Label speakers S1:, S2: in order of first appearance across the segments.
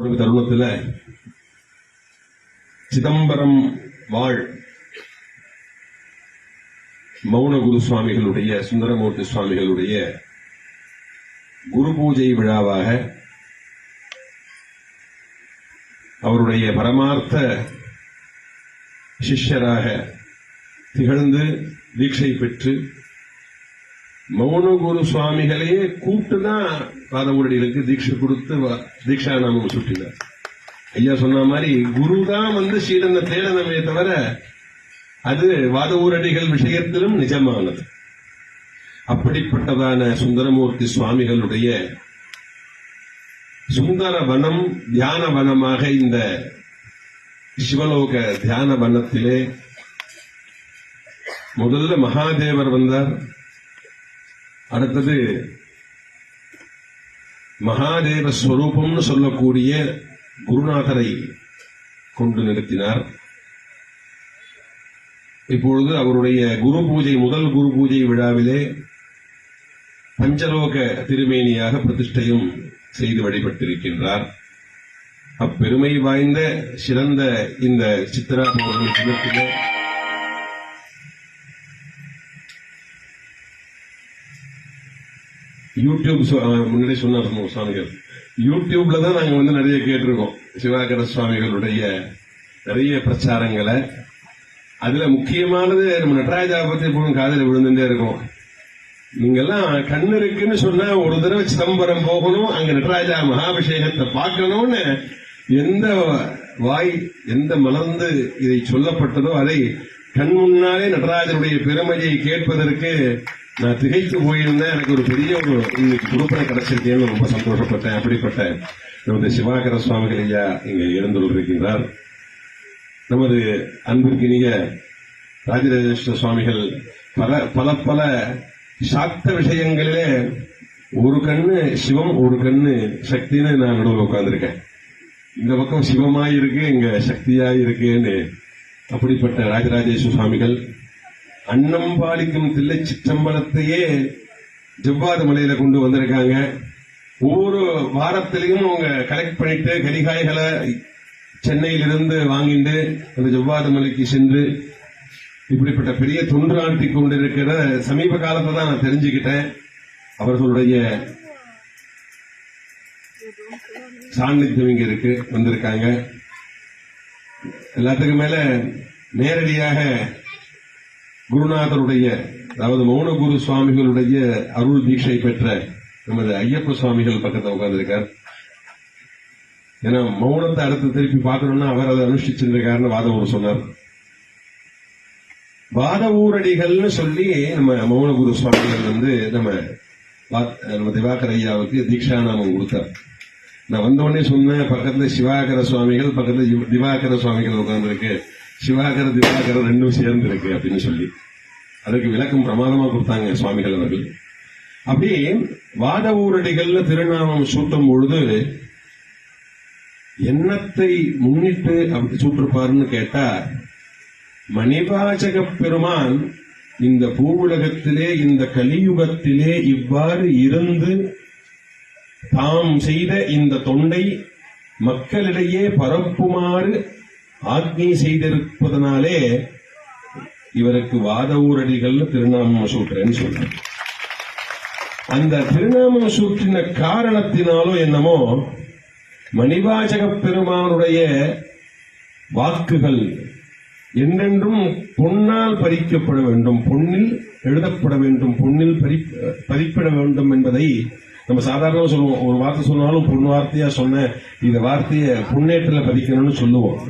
S1: ஒரு தருணத்துல சிதம்பரம் வாழ் மௌனகுரு சுவாமிகளுடைய சுந்தரமூர்த்தி சுவாமிகளுடைய குரு பூஜை விழாவாக அவருடைய பரமார்த்த சிஷ்யராக திகழ்ந்து தீட்சை பெற்று மௌனகுரு சுவாமிகளையே கூப்பிட்டு தான் பாதமுரடிகளுக்கு தீட்சை கொடுத்து வ- தீட்சா நாமம் சுட்டினார். ஐயா சொன்ன மாதிரி குரு தான் வந்து சீடனை தேடனமே தவிர அது வாத ஊரடிகள் விஷயத்திலும் நிஜமானது. அப்படிப்பட்டதான சுந்தரமூர்த்தி சுவாமிகளுடைய சுந்தர வனம் தியான வனமாக இந்த சிவலோக தியான வனத்திலே முதல்ல மகாதேவர் வந்தார். அடுத்தது மகாதேவ ஸ்வரூபம்னு சொல்லக்கூடிய குருநாதரை கொண்டு நிறுத்தினார். இப்பொழுது அவருடைய குரு பூஜை முதல் குரு பூஜை விழாவிலே பஞ்சலோக திருமேனியாக பிரதிஷ்டையும் செய்து வழிபட்டிருக்கின்றார். அப்பெருமை வாய்ந்த சிறந்த இந்த சித்ரா பௌர்ணமி தினத்திலே யூடியூப் முன்னாடி சொன்னார் சுவாமிகள். யூடியூப்ல தான் நாங்க வந்து நிறைய கேட்டிருக்கோம். சிவாகர சுவாமிகளுடைய நிறைய பிரச்சாரங்களை. அதுல முக்கியமானது நம்ம நடராஜா பத்தி போகும் காதல விழுந்துட்டே இருக்கும். நீங்கெல்லாம் கண்ணு இருக்குன்னு சொன்னா ஒரு தடவை சிதம்பரம் போகணும் அங்க நடராஜா மகாபிஷேகத்தை பார்க்கணும்னு எந்த வாய் எந்த மலர்ந்து இதை சொல்லப்பட்டதோ அதை கண் முன்னாலே நடராஜருடைய பெருமையை கேட்பதற்கு நான் திகைத்து போயிருந்தேன். எனக்கு ஒரு பெரிய ஒரு இன்னைக்கு குடுப்பனை கிடைச்சிருக்கேன்னு ரொம்ப சந்தோஷப்பட்டேன். அப்படிப்பட்ட நமது சிவாகர சுவாமிகள் ஐயா இங்கே எழுந்துள்ளிருக்கின்றார் நமது அன்பிற்கினிய ராஜராஜேஸ்வர சுவாமிகள் பல பல பல சாக்த விஷயங்களிலே ஒரு கண்ணு சிவம் ஒரு கண்ணு சக்தின்னு நான் நடுவில் உட்காந்துருக்கேன் இந்த பக்கம் சிவமாயிருக்கு இங்க சக்தியாய் இருக்குன்னு அப்படிப்பட்ட ராஜராஜேஸ்வர சுவாமிகள் அன்னம் பாலிக்கும் தில்லை சிற்றம்பலத்தையே ஜவ்வாது மலையில கொண்டு வந்திருக்காங்க. ஒவ்வொரு வாரத்திலையும் அவங்க கலெக்ட் பண்ணிட்டு கலிகாய்களை சென்னையிலிருந்து வாங்கிட்டு அந்த ஜவ்வாது மலைக்கு சென்று இப்படிப்பட்ட பெரிய தொன்று ஆட்டி கொண்டிருக்கிற சமீப காலத்தை தான் நான் தெரிஞ்சுக்கிட்டேன். அவர்களுடைய சாநித்தியம் இங்க இருக்கு வந்திருக்காங்க. எல்லாத்துக்கும் மேல நேரடியாக குருநாதருடைய அதாவது மௌனகுரு சுவாமிகளுடைய அருள் தீட்சை பெற்ற நமது ஐயப்ப சுவாமிகள் பக்கத்துல உட்கார்ந்துருக்கார். ஏன்னா மௌனத்தை அடுத்து திருப்பி பார்க்கணும்னா அவர் அதை அனுஷ்டிச்சிருக்காருன்னு வாதவூர் சொன்னார். வாத ஊரடிகள்னு சொல்லி நம்ம மௌனகுரு சுவாமிகள் வந்து நம்ம வா- நம்ம திவாகர் ஐயாவுக்கு தீட்சா நாமம் கொடுத்தார். நான் வந்த உடனே சொன்னேன் பக்கத்துல சிவாகர சுவாமிகள் பக்கத்துல திவாகர சுவாமிகள் உட்கார்ந்துருக்கு. சிவாகர திவாகர ரெண்டும் சேர்ந்து இருக்கு அப்படின்னு சொல்லி. அதுக்கு விளக்கம் பிரமாதமா கொடுத்தாங்க சுவாமிகள் அவர்கள். அப்படியே வாத ஊரடிகள்ல திருநாமம் சூட்டும் பொழுது என்னத்தை முன்னிட்டு அப்படி சூட்டிருப்பாருன்னு கேட்டா மணிபாஜக பெருமான் இந்த பூவுலகத்திலே இந்த கலியுகத்திலே இவ்வாறு இருந்து தாம் செய்த இந்த தொண்டை மக்களிடையே பரப்புமாறு ஆக்ஞை செய்திருப்பதனாலே இவருக்கு வாத ஊரடிகள் திருநாமம் சூட்டுறேன்னு சொல்றார் அந்த திருநாமம் சூற்றின காரணத்தினாலோ என்னமோ மணிவாசக பெருமானுடைய வாக்குகள் என்றென்றும் பொன்னால் பறிக்கப்பட வேண்டும் பொன்னில் எழுதப்பட வேண்டும் பொன்னில் பறி- பதிப்பிட வேண்டும் என்பதை நம்ம சாதாரணமாக சொல்லுவோம். ஒரு வார்த்தை சொன்னாலும் பொன் வார்த்தையா சொன்ன இந்த வார்த்தையை பொன்னேற்றில் பதிக்கணும்னு சொல்லுவோம்.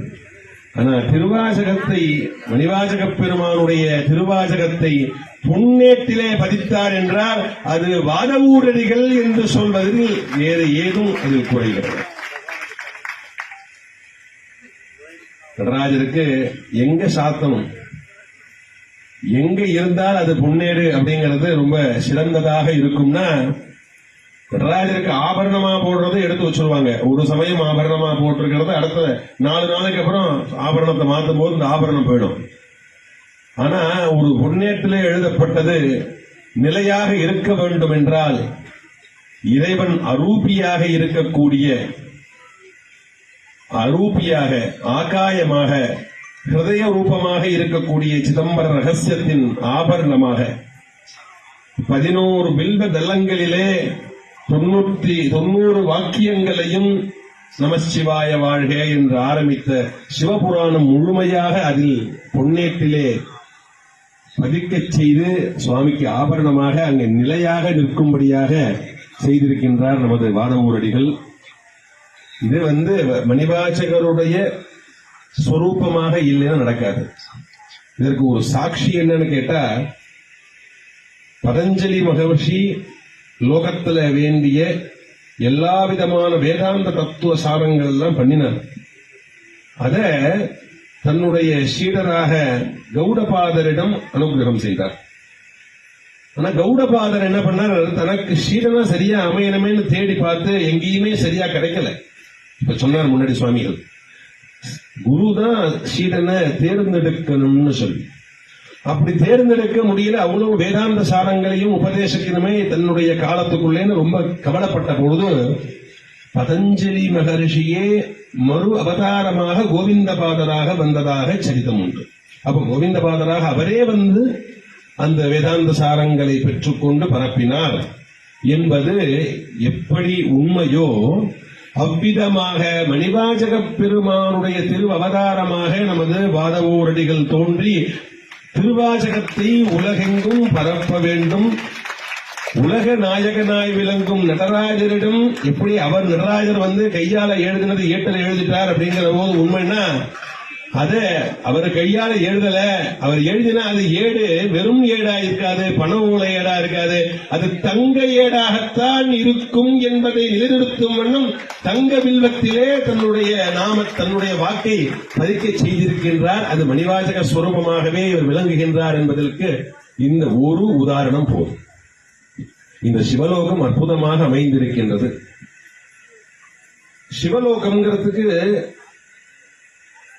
S1: திருவாசகத்தை மணிவாசக பெருமானுடைய திருவாசகத்தை பொன்னேட்டிலே பதித்தார் என்றால் அது வாதவூரடிகள் என்று சொல்வதில் வேறு ஏதும் அதில் குறைகிறது. நடராஜருக்கு எங்க சாத்தணும்? எங்க இருந்தால் அது பொன்னேடு அப்படிங்கிறது ரொம்ப சிறந்ததாக இருக்கும்னா நடராஜருக்கு ஆபரணமா போடுறதை எடுத்து வச்சிருவாங்க. ஒரு சமயம் ஆபரணமா போட்டிருக்கிறத அடுத்த நாலு நாளைக்கு அப்புறம் ஆபரணத்தை மாற்றும் போது இந்த ஆபரணம் போயிடும். ஆனா ஒரு பொன்னேட்டிலே எழுதப்பட்டது நிலையாக இருக்க வேண்டும் என்றால் இறைவன் அரூபியாக இருக்கக்கூடிய அரூபியாக ஆகாயமாக ஹிருதய ரூபமாக இருக்கக்கூடிய சிதம்பர ரகசியத்தின் ஆபரணமாக பதினோரு பில்வ தலங்களிலே தொண்ணூற்றி தொண்ணூறு வாக்கியங்களையும் நமசிவாய வாழ்க என்று ஆரம்பித்த சிவபுராணம் முழுமையாக அதில் பொன்னேட்டிலே பதிக்கச் செய்து சுவாமிக்கு ஆபரணமாக அங்கே நிலையாக நிற்கும்படியாக செய்திருக்கின்றார் நமது வாதமூரடிகள் இது வந்து மணிவாசகருடைய ஸ்வரூபமாக இல்லைன்னா நடக்காது. இதற்கு ஒரு சாட்சி என்னன்னு கேட்டா பதஞ்சலி மகர்ஷி லோகத்துல வேண்டிய எல்லா விதமான வேதாந்த தத்துவ சாரங்கள் எல்லாம் பண்ணினார். அத தன்னுடைய சீடராக கௌடபாதரிடம் அனுகிரகம் செய்தார். ஆனா கௌடபாதர் என்ன பண்ணார்? தனக்கு சீடனா சரியா அமையணுமேனு தேடி பார்த்து எங்கேயுமே சரியா கிடைக்கல. இப்ப சொன்னார் முன்னாடி சுவாமிகள் குரு தான் சீடனை தேர்ந்தெடுக்கணும்னு சொல்லி. அப்படி தேர்ந்தெடுக்க முடியல அவ்வளவு வேதாந்த சாரங்களையும் உபதேசிக்கணுமே தன்னுடைய காலத்துக்குள்ளேன்னு ரொம்ப கவலைப்பட்ட பொழுது பதஞ்சலி மகரிஷியே மறு அவதாரமாக கோவிந்தபாதராக வந்ததாக சரிதம் உண்டு. அப்ப கோவிந்தபாதராக அவரே வந்து அந்த வேதாந்த சாரங்களை பெற்றுக்கொண்டு பரப்பினார் என்பது எப்படி உண்மையோ அவ்விதமாக மணிவாஜக பெருமானுடைய திரு அவதாரமாக நமது வாதவோரடிகள் தோன்றி திருவாசகத்தை உலகெங்கும் பரப்ப வேண்டும். உலக நாயகனாய் விளங்கும் நடராஜரிடம் எப்படி அவர் நடராஜர் வந்து கையால எழுதினது ஏட்டில் எழுதிட்டார் அப்படிங்கிற போது உண்மைன்னா அத அவர் கையால எழுதல அவர் எழுதினா அது ஏடு வெறும் ஏடா இருக்காது பண ஓலை ஏடா இருக்காது. அது தங்க ஏடாகத்தான் இருக்கும் என்பதை நிலைநிறுத்தும் வண்ணம் தங்க வில்வத்திலே தன்னுடைய நாம தன்னுடைய வாக்கை பதிக்க செய்திருக்கின்றார். அது மணிவாசக ஸ்வரூபமாகவே இவர் விளங்குகின்றார் என்பதற்கு இந்த ஒரு உதாரணம் போதும். இந்த சிவலோகம் அற்புதமாக அமைந்திருக்கின்றது. சிவலோகம்ங்கிறதுக்கு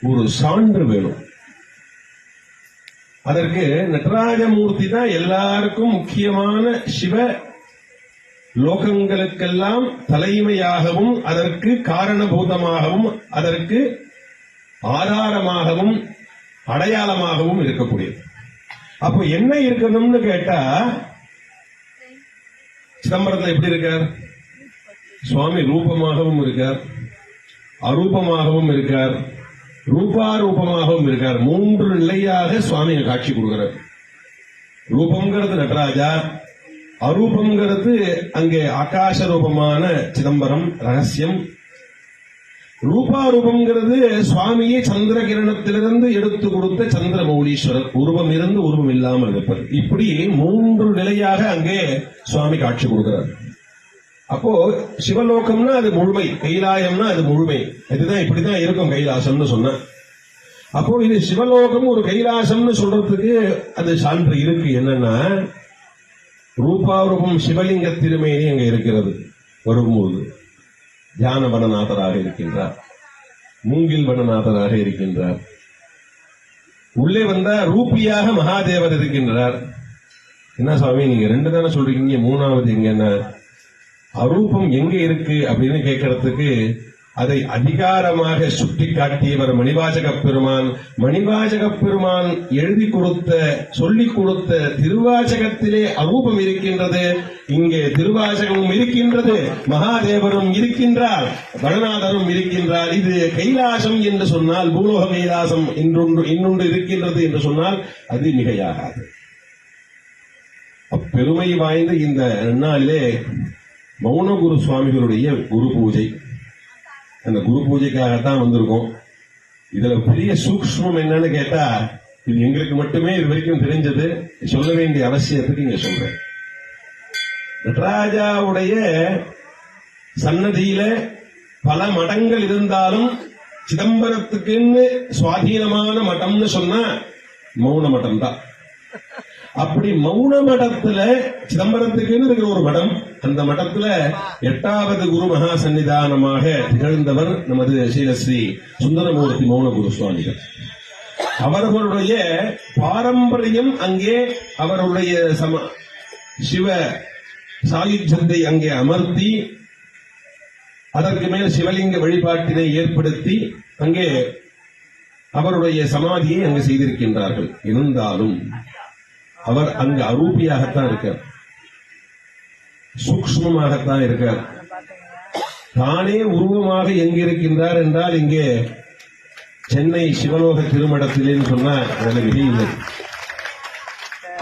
S1: ஒரு சான்று வேணும். அதற்கு நடராஜமூர்த்தி தான் எல்லாருக்கும் முக்கியமான சிவ லோகங்களுக்கெல்லாம் தலைமையாகவும் அதற்கு காரணபூதமாகவும் அதற்கு ஆதாரமாகவும் அடையாளமாகவும் இருக்கக்கூடியது. அப்போ என்ன இருக்கணும்னு கேட்டா சிதம்பரத்தில் எப்படி இருக்கார்? சுவாமி ரூபமாகவும் இருக்கார் அரூபமாகவும் இருக்கார். ரூபாரூபமாகவும் இருக்கார். மூன்று நிலையாக சுவாமி காட்சி கொடுக்கிறார். ரூபம்ங்கிறது நடராஜா. அரூபம்ங்கிறது அங்கே ஆகாச ரூபமான சிதம்பரம் ரகசியம். ரூபாரூபம்ங்கிறது சுவாமியை சந்திர கிரணத்திலிருந்து எடுத்து கொடுத்த சந்திரமௌலீஸ்வரர். உருவம் இருந்து உருவம் இல்லாமல் இருப்பது. இப்படி மூன்று நிலையாக அங்கே சுவாமி காட்சி கொடுக்கிறார். அப்போ சிவலோகம்னா அது முழுமை கைலாயம்னா அது முழுமை. இதுதான் இப்படிதான் இருக்கும் கைலாசம்னு சொன்ன. அப்போ இது சிவலோகம் ஒரு கைலாசம்னு சொல்றதுக்கு அது சான்று இருக்கு. என்னன்னா ரூபாரூபம் சிவலிங்க திருமேனி அங்க இருக்கிறது. வரும்போது தியான வனநாதராக இருக்கின்றார். மூங்கில் வனநாதராக இருக்கின்றார். உள்ளே வந்தா ரூபியாக மகாதேவர் இருக்கின்றார். என்ன சுவாமி நீங்க ரெண்டு தானே சொல்றீங்க மூணாவது எங்க என்ன அரூபம் எங்க இருக்கு அப்படின்னு கேட்கறதுக்கு அதை அதிகாரமாக சுட்டி காட்டியவர் மணிவாசக பெருமான். மணிவாசக பெருமான் எழுதி கொடுத்த சொல்லிக் கொடுத்த திருவாசகத்திலே அரூபம் இருக்கின்றது. இங்கே திருவாசகமும் இருக்கின்றது மகாதேவரும் இருக்கின்றார் வடநாதரும் இருக்கின்றார். இது கைலாசம் என்று சொன்னால் பூலோக கைலாசம் இன்னொன்று இன்னொன்று இருக்கின்றது என்று சொன்னால் அது மிகையாகாது. பெருமை வாய்ந்த இந்த நாளிலே மௌனகுரு சுவாமிகளுடைய குரு பூஜை. அந்த குரு பூஜைக்காகத்தான் வந்திருக்கோம். இதுல பெரிய சூக்ஷ்மம் என்னன்னு கேட்டா இது எங்களுக்கு மட்டுமே இது வரைக்கும் தெரிஞ்சது. சொல்ல வேண்டிய அவசியத்துக்கு இங்க சொல்றேன். நடராஜாவுடைய சன்னதியில பல மடங்கள் இருந்தாலும் சிதம்பரத்துக்குன்னு சுவாதீனமான மட்டம்னு சொன்னா மௌன மட்டம் தான் அப்படி மௌன மடத்துல சிதம்பரத்துக்குன்னு இருக்கிற ஒரு மடம் அந்த மடத்துல எட்டாவது குரு மகா சன்னிதானமாக திகழ்ந்தவர் நமது ஸ்ரீலஸ்ரீ சுந்தரமூர்த்தி மௌன குரு சுவாமிகள். அவர்களுடைய பாரம்பரியம் அங்கே அவருடைய சம சிவ சாயுஜத்தை அங்கே அமர்த்தி அதற்கு மேல் சிவலிங்க வழிபாட்டினை ஏற்படுத்தி அங்கே அவருடைய சமாதியை அங்கு செய்திருக்கின்றார்கள். இருந்தாலும் அவர் அங்கு அரூபியாகத்தான் இருக்கார். சூக்ஷ்மமாகத்தான் இருக்கார். தானே உருவமாக எங்கிருக்கின்றார் என்றால் இங்கே சென்னை சிவலோக திருமடத்திலேன்னு சொன்னா எனக்கு இல்லை.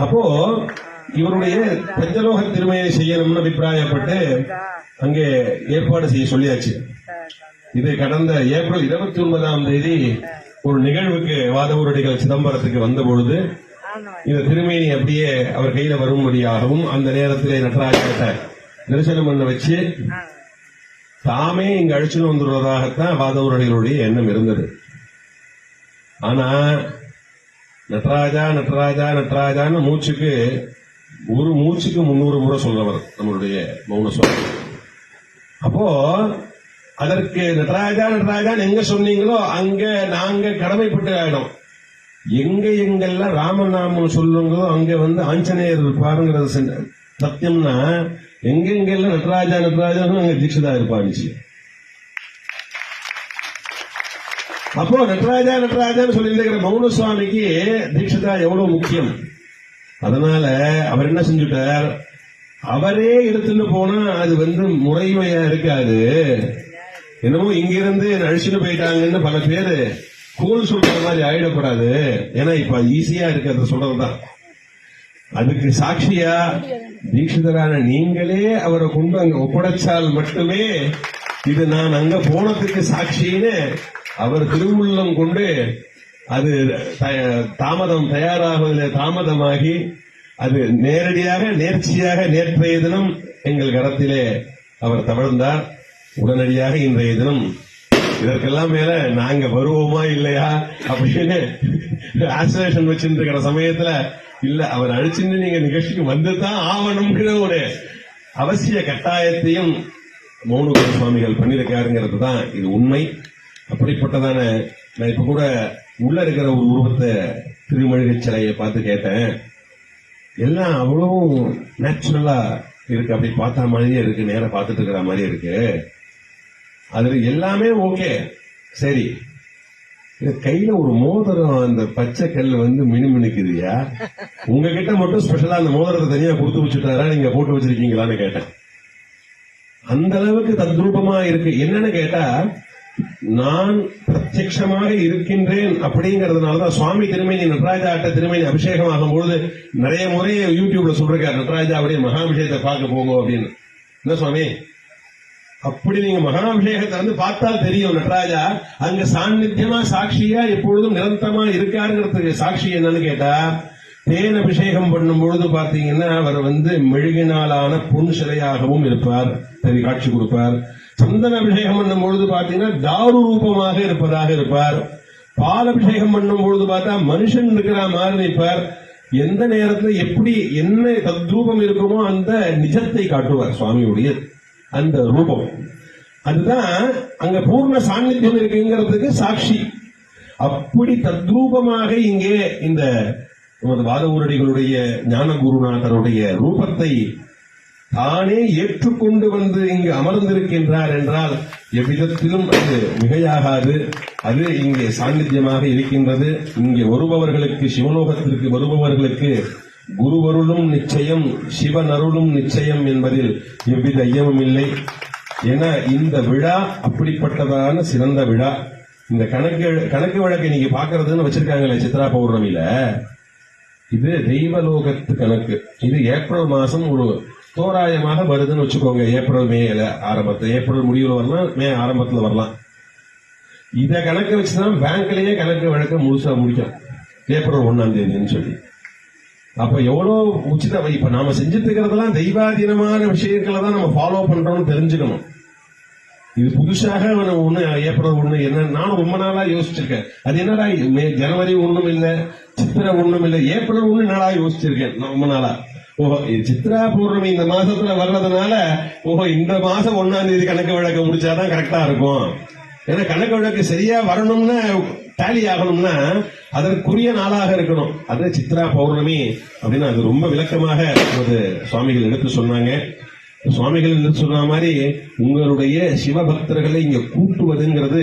S1: அப்போ இவருடைய பஞ்சலோக திருமையை செய்யணும்னு அபிப்பிராயப்பட்டு அங்கே ஏற்பாடு செய்ய சொல்லியாச்சு. இது கடந்த ஏப்ரல் இருபத்தி ஒன்பதாம் தேதி ஒரு நிகழ்வுக்கு வாதவூரடிகள் சிதம்பரத்துக்கு வந்த பொழுது இந்த திருமேனி அப்படியே அவர் கையில வரும்படியாகவும் அந்த நேரத்திலே நடராஜத்தை தரிசனம் பண்ண வச்சு தாமே இங்க அழிச்சுன்னு வந்துடுவதாகத்தான் வாதவூரடிகளுடைய எண்ணம் இருந்தது. ஆனா நட்ராஜா நட்ராஜா நட்ராஜான்னு மூச்சுக்கு ஒரு மூச்சுக்கு முன்னூறு முறை சொல்றவர் நம்மளுடைய மௌன சுவாமி அப்போ அதற்கு நட்ராஜா நட்ராஜான்னு எங்க சொன்னீங்களோ அங்க நாங்க கடமைப்பட்டு ஆயிடும் எங்க எங்கெல்லாம் ராமநாமம் சொல்லுங்களோ அங்க வந்து ஆஞ்சநேயர் இருப்பாருங்கிறது சத்தியம்னா எங்கெங்கெல்லாம் நட்ராஜா நடராஜன் அங்க தீட்சிதா இருப்பாருச்சு அப்போ நட்ராஜா நட்ராஜான்னு சொல்லிட்டு இருக்கிற மௌன சுவாமிக்கு தீட்சிதா எவ்வளவு முக்கியம்? அதனால அவர் என்ன செஞ்சுட்டார்? அவரே எடுத்துட்டு போனா அது வந்து முறைமையா இருக்காது. என்னமோ இங்கிருந்து அழிச்சுட்டு போயிட்டாங்கன்னு பல பேரு ஸ்கூல் சொல்ற மாதிரி ஆயிடக்கூடாது. ஏன்னா இப்ப ஈஸியா இருக்கிறத சொல்றதுதான் அதுக்கு சாட்சியா தீட்சிதரான நீங்களே அவரை கொண்டு அங்க ஒப்படைச்சால் மட்டுமே இது நான் அங்க போனதுக்கு சாட்சின்னு அவர் திருவுள்ளம் கொண்டு அது தாமதம் தயாராகுவதில் தாமதமாகி அது நேரடியாக நேர்ச்சியாக நேற்றைய தினம் எங்கள் கடத்திலே அவர் தவழ்ந்தார். உடனடியாக இன்றைய தினம் இதற்கெல்லாம் மேல நாங்க வருவோமா இல்லையா அப்படின்னு ஆசிரேஷன் வச்சுட்டு இருக்கிற சமயத்துல இல்ல அவர் அழிச்சுன்னு நீங்க நிகழ்ச்சிக்கு வந்துதான் ஆவணுங்கிற ஒரு அவசிய கட்டாயத்தையும் மௌனகுரு சுவாமிகள் பண்ணியிருக்காருங்கிறது தான் இது உண்மை. அப்படிப்பட்டதான நான் இப்ப கூட உள்ள இருக்கிற ஒரு உருவத்தை திருமழிகை சிலையை பார்த்து கேட்டேன். எல்லாம் அவ்வளவும் நேச்சுரலா இருக்கு. அப்படி பார்த்தா மாதிரியே இருக்கு. நேரம் பார்த்துட்டு இருக்கிற மாதிரியே இருக்கு. அதுல எல்லாமே ஓகே. சரி. கையில ஒரு மோதிரம் அந்த பச்சை கல் வந்து மினுமினுக்குதுயா உங்ககிட்ட மட்டும் ஸ்பெஷலா அந்த மோதிரத்தை தனியா கொடுத்து வச்சுட்டாரா? நீங்க போட்டு வச்சிருக்கீங்களான்னு கேட்டேன். அந்த அளவுக்கு தத்ரூபமா இருக்கு. என்னன்னு கேட்டா நான் பிரத்யமாக இருக்கின்றேன் அப்படிங்கறதுனாலதான் சுவாமி திருமணி நடராஜா ஆட்ட திருமணி அபிஷேகம் ஆகும்போது நிறைய முறை யூடியூப்ல சொல்றாரு அப்படியே மகாபிஷேகத்தை பார்க்க போங்க அப்படின்னு. என்ன சுவாமி? அப்படி நீங்க மகாபிஷேகத்தை வந்து பார்த்தால் தெரியும் நடராஜா. அங்க சாநித்தியமா சாட்சியா எப்பொழுதும் நிரந்தரமா இருக்காருங்கிறதுக்கு சாட்சி என்னன்னு கேட்டா தேன் அபிஷேகம் பண்ணும் பொழுது பாத்தீங்கன்னா அவர் வந்து மெழுகினாலான பொன் சிலையாகவும் இருப்பார். சரி காட்சி கொடுப்பார். சந்தன அபிஷேகம் பண்ணும் பொழுது பாத்தீங்கன்னா தாரு ரூபமாக இருப்பதாக இருப்பார். பால் அபிஷேகம் பண்ணும் பொழுது பார்த்தா மனுஷன் இருக்கிற மாதிரி நிற்பார் எந்த நேரத்துல எப்படி என்ன தத்ரூபம் இருக்குமோ அந்த நிஜத்தை காட்டுவார் சுவாமியுடைய. அந்த ரூபம். அதுதான் அங்க பூர்ண சாநித்தியம் இருக்குங்கிறதுக்கு சாட்சி. அப்படி தத்ரூபமாக இங்கே இந்த நமது வாதவூரடிகளுடைய ஞான குருநாதருடைய ரூபத்தை தானே ஏற்றுக்கொண்டு வந்து இங்கு அமர்ந்திருக்கின்றார் என்றால் எவ்விதத்திலும் அது மிகையாகாது. அது இங்கே சாநித்தியமாக இருக்கின்றது. இங்கே வருபவர்களுக்கு சிவலோகத்திற்கு வருபவர்களுக்கு குருவருளும் நிச்சயம் சிவனருளும் நிச்சயம் என்பதில் எவ்வித ஐயமும் இல்லை. என இந்த விழா அப்படிப்பட்டதான சிறந்த விழா. இந்த கணக்கு கணக்கு வழக்கை நீங்க பாக்குறதுன்னு வச்சிருக்காங்களே சித்ரா பௌர்ணமியில. இது தெய்வலோகத்து கணக்கு. இது ஏப்ரல் மாசம் ஒரு தோராயமாக வருதுன்னு வச்சுக்கோங்க ஏப்ரல் மேல ஆரம்பத்தில் ஏப்ரல் முடிவில் வரலாம் மே ஆரம்பத்தில் வரலாம். இதை கணக்கு வச்சுதான் பேங்க்லயே கணக்கு வழக்க முழுசா முடிக்கும் ஏப்ரல் ஒன்னாம் தேதின்னு சொல்லி. அப்ப எவ்வளவு உச்சித இப்ப நாம செஞ்சுட்டு இருக்கிறதெல்லாம் தெய்வாதீனமான விஷயங்களை தான் நம்ம ஃபாலோ பண்றோம்னு தெரிஞ்சுக்கணும். இது புதுசாக ஒண்ணு ஏப்ரல் ஒண்ணு என்ன நானும் ரொம்ப நாளா யோசிச்சிருக்கேன். அது என்னடா மே- ஜனவரி ஒண்ணும் இல்ல சித்திரை ஒண்ணும் இல்ல ஏப்ரல் ஒண்ணு நாளா யோசிச்சிருக்கேன் ரொம்ப நாளா. ஓஹோ இது சித்ரா பௌர்ணமி இந்த மாசத்துல வர்றதுனால ஓஹோ இந்த மாசம் ஒன்னாம் தேதி கணக்கு வழக்க முடிச்சாதான் கரெக்டா இருக்கும். ஏன்னா கணக்கு வழக்கு சரியா வரணும்னா டேலி ஆகணும்னா அதற்குரிய நாளாக இருக்கணும். அது சித்ரா பௌர்ணமி அப்படின்னு அது ரொம்ப விளக்கமாக நமது சுவாமிகள் எடுத்து சொன்னாங்க. சுவாமிகள் சொன்ன மாதிரி உங்களுடைய சிவபக்தர்களை இங்க கூட்டுவதுங்கிறது